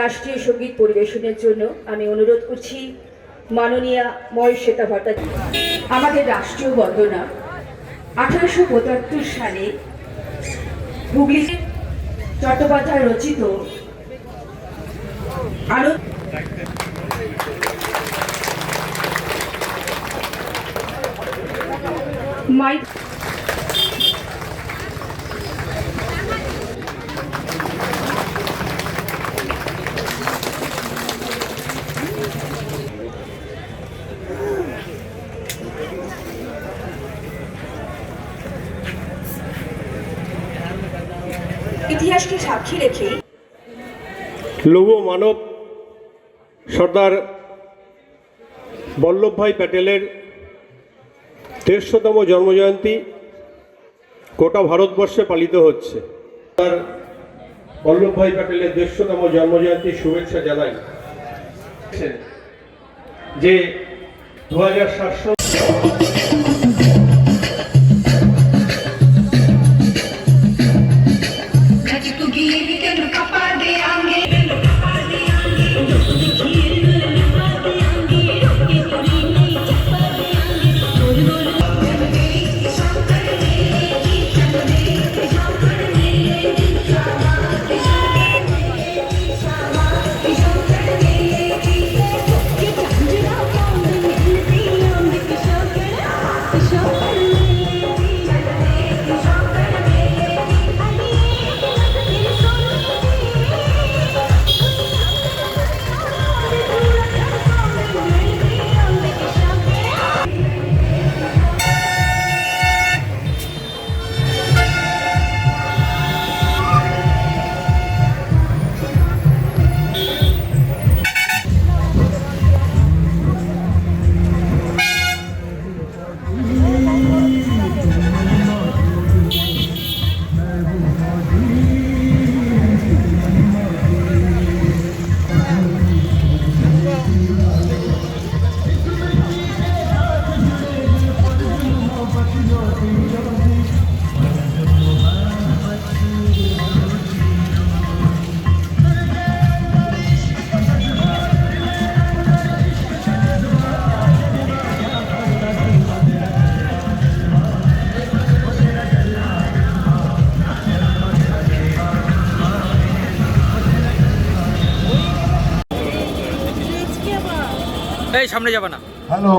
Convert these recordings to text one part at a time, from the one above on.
রাষ্ট্রীয় সংগীত পরিবেশনের জন্য আমি অনুরোধ করছি, মাননীয়া মহেশ্বেতা ভট্টাচার্য, আমাদের রাষ্ট্রীয় বন্দনা আঠারোশো পঁচাত্তর সালে হুগলি চট্টোপাধ্যায় রচিত মাই ইতিহাসকে সাক্ষী রেখে লৌহ মানব সর্দার বল্লভভাই প্যাটেলের দেড়শোতম জন্মজয়ন্তী গোটা ভারতবর্ষে পালিত হচ্ছে। সর্দার বল্লভভাই প্যাটেলের দেড়শোতম জন্মজয়ন্তী শুভেচ্ছা জানাই। যে দু হাজার সাতশো এই, সামনে যাবে না। হ্যালো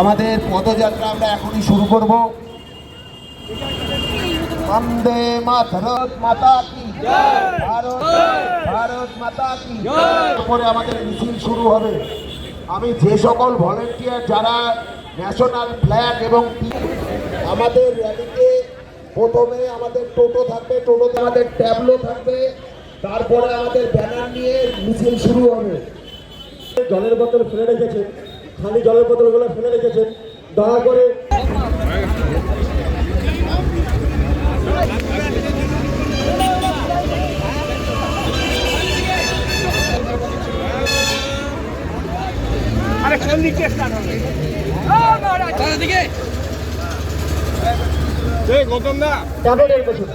আমাদের পদযাত্রা আমরা এখনই শুরু করব। বন্দে মাতরত মাতা কি ভারত ভারত মাতা কি পরে আমাদের মিছিল শুরু হবে। আমি যে সকল ভলেন্টিয়ার যারা ন্যাশনাল ফ্ল্যাগ এবং আমাদের র্যালিতে প্রথমে আমাদের টোটো থাকবে, টোটোতে আমাদের ট্যাবলো থাকবে। তারপরে আমাদের ব্যানার নিয়ে মিছিল শুরু হবে। জলের বোতল ফেলে রেখেছেন। খালি জলের বোতলগুলো ফেলে রেখেছেন। দয়া করে দিকে। ট্যাবলেটের বসুন